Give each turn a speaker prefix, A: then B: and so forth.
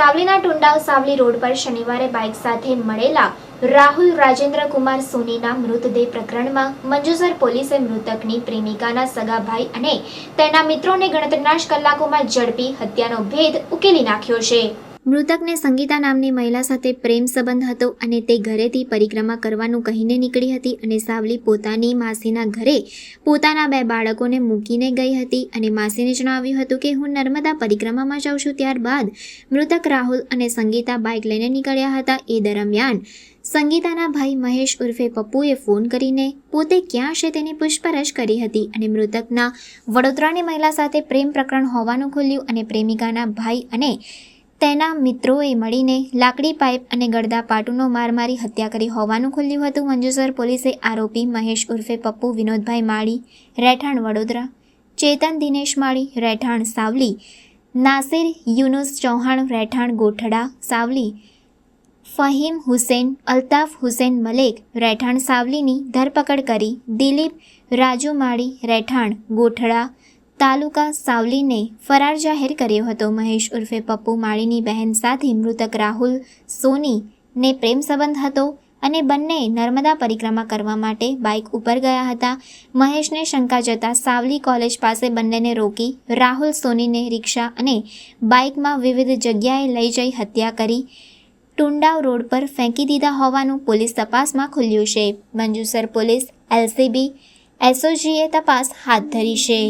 A: સાવલીના Tundav Savli road પર શનિવારે bike સાથે મળેલા રાહુલ રાજેન્દ્ર કુમાર સોનીના મૃતદેહ પ્રકરણમાં મંજુસર પોલીસે મૃતકની પ્રેમિકાના સગા ભાઈ અને તેના મિત્રોને ગણતરીના જ કલાકોમાં ઝડપી હત્યાનો ભેદ ઉકેલી નાખ્યો છે. મૃતકને સંગીતા નામની મહિલા સાથે પ્રેમ સંબંધ હતો અને તે ઘરેથી પરિક્રમા કરવાનું કહીને નીકળી હતી અને સાવલી પોતાની માસીના ઘરે પોતાના બે બાળકોને મૂકીને ગઈ હતી અને માસીને જણાવ્યું હતું કે, હું નર્મદા પરિક્રમામાં જાઉં છું ત્યારબાદ મૃતક રાહુલ અને સંગીતા બાઇક લઈને નીકળ્યા હતા. એ દરમિયાન સંગીતાના ભાઈ મહેશ ઉર્ફે પપ્પુએ ફોન કરીને પોતે ક્યાં છે તેની પૂછપરછ કરી હતી અને મૃતકના વડોદરાની મહિલા સાથે પ્રેમ પ્રકરણ હોવાનું ખુલ્યું અને પ્રેમિકાના ભાઈ અને તેના મિત્રોએ મળીને લાકડી પાઇપ અને ગળદા પાટુનો માર મારી હત્યા કરી હોવાનું ખુલ્યું હતું. મંજુસર પોલીસે આરોપી મહેશ ઉર્ફે પપ્પુ વિનોદભાઈ માળી, રહેઠાણ વડોદરા, ચેતન દિનેશ માળી, રહેઠાણ સાવલી, નાસિર યુનુસ ચૌહાણ, રહેઠાણ ગોઠડા સાવલી, ફહીમ હુસેન, અલ્તાફ હુસેન મલેક, રહેઠાણ સાવલીની ધરપકડ કરી દિલીપ રાજુ માળી રહેઠાણ ગોઠડા તાલુકા સાવલીને ફરાર જાહેર કર્યો હતો. મહેશ ઉર્ફે પપ્પુ માળીની બહેન સાથે મૃતક રાહુલ, સોનીને પ્રેમ સંબંધ હતો અને બંને નર્મદા પરિક્રમા કરવા માટે બાઇક ઉપર ગયા હતા. મહેશને શંકા જતા સાવલી કોલેજ પાસે બંનેને રોકી રાહુલ, સોનીને રિક્ષા અને બાઇકમાં વિવિધ જગ્યાએ લઈ જઈ હત્યા કરી ટુંડાવ રોડ પર ફેંકી દીધા હોવાનું પોલીસ તપાસમાં ખુલ્યું છે. મંજુસર પોલીસ, એલસીબી, એસઓજીએ તપાસ હાથ ધરી છે.